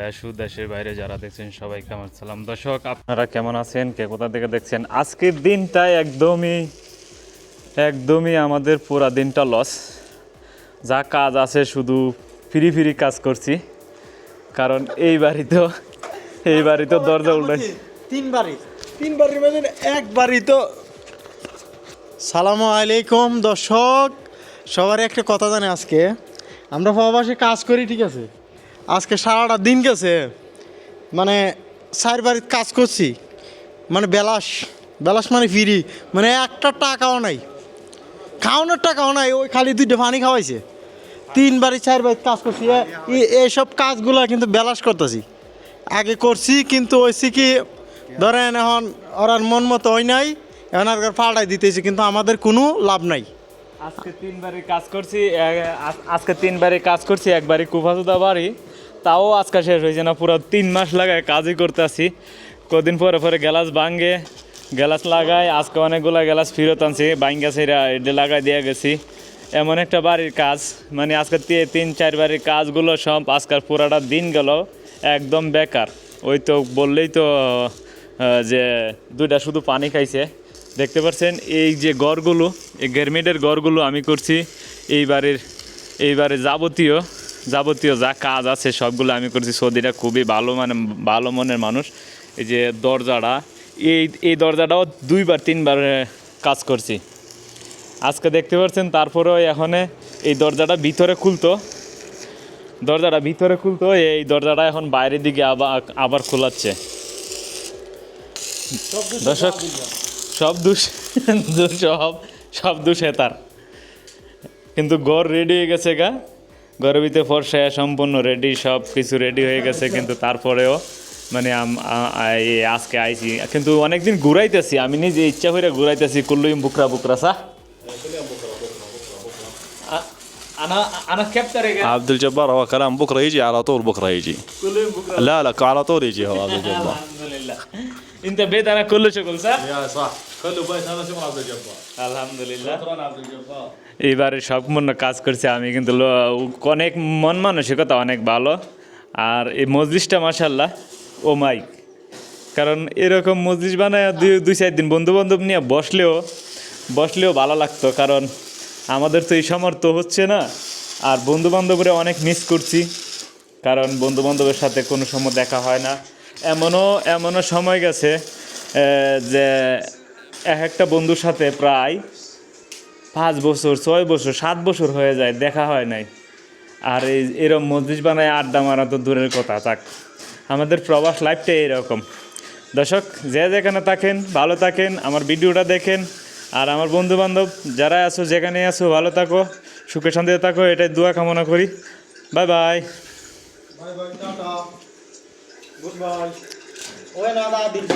দেশ ও দেশের বাইরে যারা দেখছেন সবাইকে আমার সালাম। দর্শক আপনারা কেমন আছেন? কে কোথা থেকে দেখছেন? আজকের দিনটা একদমই একদমই আমাদের পুরা দিনটা লস যা কাজ আছে শুধু ফিরি ফিরি কাজ করছি। কারণ এই বাড়িতেও এই বাড়িতেও দরজা উল্টাই তিন বাড়ি। তিন বাড়ির মধ্যে এক বাড়ি তো সালাম আলাইকুম দর্শক। সবার একটা কথা জানে আজকে। আমরা প্রবাসে কাজ করি ঠিক আছে? আজকে সারাটা দিন গেছে। মানে চার বাড়ির কাজ করছি। মানে বেলাস বেলাস মানে ফিরি। মানে একটা টাকাও নাই। খাওয়ানোর টাকাও নাই, ওই খালি দুইটা পানি খাওয়াইছে। তিন বাড়ি চার বাড়ি কাজ করছি। এইসব কাজগুলো কিন্তু বেলাস করতেছি। আগে করছি, কিন্তু ওইসি কি, ধরেন এখন ওরার মন মতো হয় নাই, এখন আর পাল্টাই দিতেছি, কিন্তু আমাদের কোনো লাভ নাই। আজকে তিনবারে কাজ করছি আজ- আজকে তিনবারে কাজ করছি একবারে কুফাতুদা বাড়ি। তাও আজকে শেষ হয়েছে না, পুরো তিন মাস লাগায় কাজই করতে আসি কদিন পরে পরে গ্যালাস ভাঙ্গে গ্যালাস লাগাই আজকে অনেকগুলো গ্যালাস ফেরত আনছি বাইঙ্গা সেরা লাগাই দিয়ে গেছি। এমন একটা বাড়ির কাজ মানে আজকে তিন চার বাড়ির কাজগুলো সব আজকাল পুরাটা দিন গেল, একদম বেকার। ওই তো বললেই তো যে দুইটা শুধু পানি খাইছে। দেখতে পাচ্ছেন এই যে গড়গুলো এই গেরমেটের গড়গুলো আমি করছি। এইবারের বাড়ির এই বাড়ির যাবতীয় যাবতীয় যা কাজ আছে সবগুলো আমি করছি। সৌদিরা খুবই ভালো মানে ভালো মনের মানুষ। এই যে দরজাটা এই এই দরজাটাও দুইবার তিনবার কাজ করছি। আজকে দেখতে পাচ্ছেন তারপরেও এখানে এই দরজাটা ভিতরে খুলতো। দরজাটা ভিতরে খুলতো এই দরজাটা এখন বাইরের দিকে আবার আবার খোলাচ্ছে। দর্শক সব দুষ দুষ সব সব দুষে তার কিন্তু গড় রেডি হয়ে গেছে গা ঘরের ভিতরে ফর্সা সম্পূর্ণ রেডি সব কিছু রেডি হয়ে গেছে কিন্তু তারপরেও মানে আম- আ- আ- এই আজকে আইছি কিন্তু অনেকদিন ঘুরাইতেছি আমি নিজে ইচ্ছা করে ঘুরাইতেছি কুল্লুই বুকরা বুকরা সা আ- আনা আনা ক্যাপ্টারে عبد الجبار هو كلام بكره يجي على طول بكره يجي কুল্লুই বুকরা لا لا على طول يجي هو عبد الجبار আলহামদুলিল্লাহ ইনতে বেদ আনা কুল্লু শকুল সা يا صح خلوا بيت هذا شغل عبد الجبار আলহামদুলিল্লাহ شكرا عبد الجبار এইবারে সম্পূর্ণ কাজ করছি আমি কিন্তু লো- অনেক মন মানসিকতা অনেক ভালো আর এই মজলিসটা মাসাল্লাহ ও মাই কারণ এরকম মজলিস বানায় দুই দুই চার দিন বন্ধু বান্ধব নিয়ে বসলেও বসলেও ভালো লাগতো কারণ আমাদের তো এই সামর্থ্য হচ্ছে না আর বন্ধু বান্ধবরা অনেক মিস করছি কারণ বন্ধু বান্ধবের সাথে কোনো সময় দেখা হয় না এমনও এমনও সময় গেছে যে এক একটা বন্ধুর সাথে প্রায় পাঁচ বছর, ছয় বছর, সাত বছর হয়ে যায়, দেখা হয় নাই। আর এই এরকম মসজিদ বানায় আড্ডা মারা তো দূরের কথা, থাক। আমাদের প্রবাস লাইফটাই এরকম দর্শক, যে যেখানে থাকেন, ভালো থাকেন, আমার ভিডিওটা দেখেন, আর আমার বন্ধু বান্ধব যারা আছো, যেখানে আছো, ভালো থাকো, সুখে শান্তিতে থাকো, এটাই দোয়া কামনা করি। Bye bye. Bye bye, tata. Good bye ওই না দা দিন